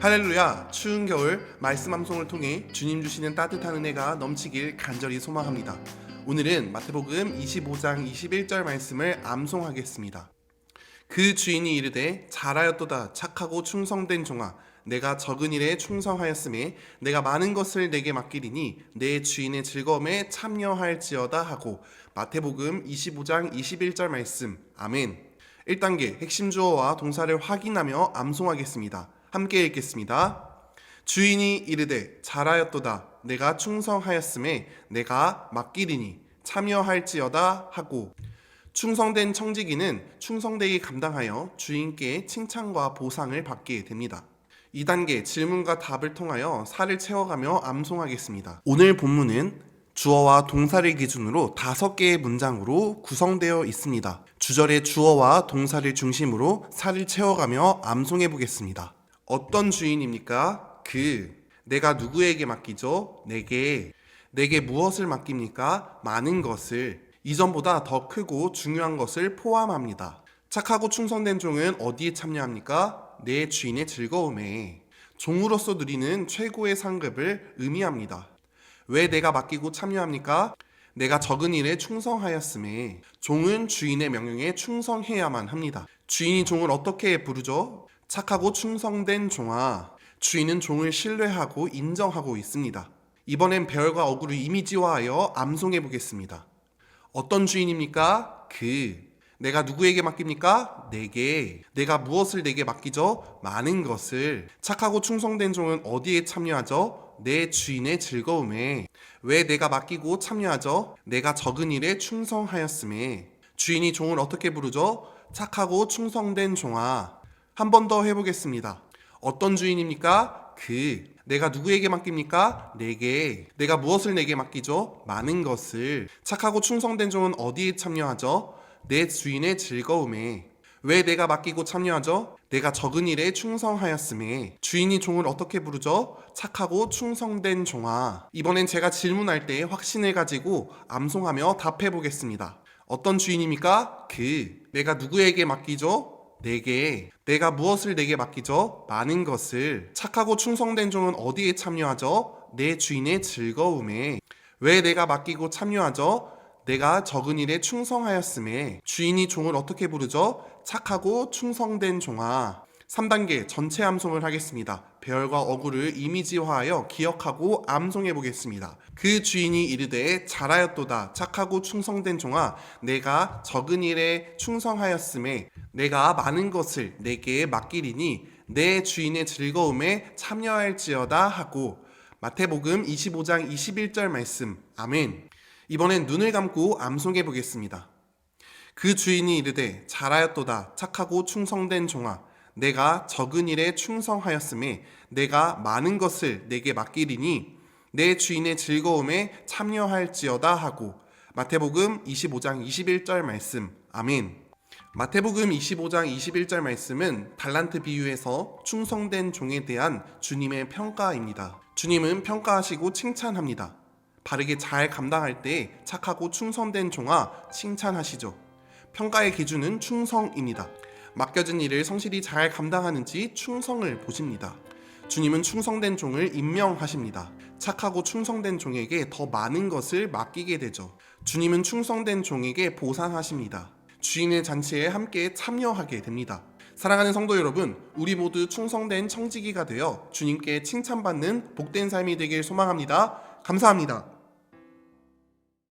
할렐루야 추운 겨울 말씀 암송을 통해 주님 주시는 따뜻한 은혜가 넘치길 간절히 소망합니다. 오늘은 마태복음 25장 21절 말씀을 암송하겠습니다. 그 주인이 이르되 잘하였도다 착하고 충성된 종아 내가 적은 일에 충성하였음에 내가 많은 것을 내게 맡기리니 내 주인의 즐거움에 참여할지어다 하고 마태복음 25장 21절 말씀 아멘 1단계 핵심 주어와 동사를 확인하며 암송하겠습니다. 함께 읽겠습니다. 주인이 이르되 잘하였도다 내가 충성하였음에 내가 맡기리니 참여할지어다 하고 충성된 청지기는 충성되게 감당하여 주인께 칭찬과 보상을 받게 됩니다. 2단계 질문과 답을 통하여 살을 채워가며 암송하겠습니다. 오늘 본문은 주어와 동사를 기준으로 다섯 개의 문장으로 구성되어 있습니다. 주절의 주어와 동사를 중심으로 살을 채워가며 암송해 보겠습니다. 어떤 주인입니까? 그 내가 누구에게 맡기죠? 내게 내게 무엇을 맡깁니까? 많은 것을 이전보다 더 크고 중요한 것을 포함합니다. 착하고 충성된 종은 어디에 참여합니까? 내 주인의 즐거움에 종으로서 누리는 최고의 상급을 의미합니다. 왜 내가 맡기고 참여합니까? 내가 적은 일에 충성하였음에 종은 주인의 명령에 충성해야만 합니다. 주인이 종을 어떻게 부르죠? 착하고 충성된 종아. 주인은 종을 신뢰하고 인정하고 있습니다. 이번엔 별과 어구를 이미지화하여 암송해 보겠습니다. 어떤 주인입니까? 그. 내가 누구에게 맡깁니까? 내게. 내가 무엇을 내게 맡기죠? 많은 것을. 착하고 충성된 종은 어디에 참여하죠? 내 주인의 즐거움에. 왜 내가 맡기고 참여하죠? 내가 적은 일에 충성하였음에. 주인이 종을 어떻게 부르죠? 착하고 충성된 종아. 한 번 더 해보겠습니다. 어떤 주인입니까? 그. 내가 누구에게 맡깁니까? 내게. 내가 무엇을 내게 맡기죠? 많은 것을. 착하고 충성된 종은 어디에 참여하죠? 내 주인의 즐거움에. 왜 내가 맡기고 참여하죠? 내가 적은 일에 충성하였음에. 주인이 종을 어떻게 부르죠? 착하고 충성된 종아. 이번엔 제가 질문할 때 확신을 가지고 암송하며 답해 보겠습니다. 어떤 주인입니까? 그. 내가 누구에게 맡기죠? 내게 내가 무엇을 내게 맡기죠? 많은 것을 착하고 충성된 종은 어디에 참여하죠? 내 주인의 즐거움에 왜 내가 맡기고 참여하죠? 내가 적은 일에 충성하였음에 주인이 종을 어떻게 부르죠? 착하고 충성된 종아 3단계 전체 암송을 하겠습니다. 별과 어구를 이미지화하여 기억하고 암송해 보겠습니다. 그 주인이 이르되 잘하였도다 착하고 충성된 종아 내가 적은 일에 충성하였음에 내가 많은 것을 내게 맡기리니 내 주인의 즐거움에 참여할지어다 하고 마태복음 25장 21절 말씀 아멘 이번엔 눈을 감고 암송해 보겠습니다. 그 주인이 이르되 잘하였도다 착하고 충성된 종아 내가 적은 일에 충성하였음에 내가 많은 것을 내게 맡기리니 내 주인의 즐거움에 참여할지어다 하고 마태복음 25장 21절 말씀 아멘 마태복음 25장 21절 말씀은 달란트 비유에서 충성된 종에 대한 주님의 평가입니다. 주님은 평가하시고 칭찬합니다. 바르게 잘 감당할 때 착하고 충성된 종아 칭찬하시죠. 평가의 기준은 충성입니다. 맡겨진 일을 성실히 잘 감당하는지 충성을 보십니다. 주님은 충성된 종을 임명하십니다. 착하고 충성된 종에게 더 많은 것을 맡기게 되죠. 주님은 충성된 종에게 보상하십니다. 주인의 잔치에 함께 참여하게 됩니다. 사랑하는 성도 여러분, 우리 모두 충성된 청지기가 되어 주님께 칭찬받는 복된 삶이 되길 소망합니다. 감사합니다.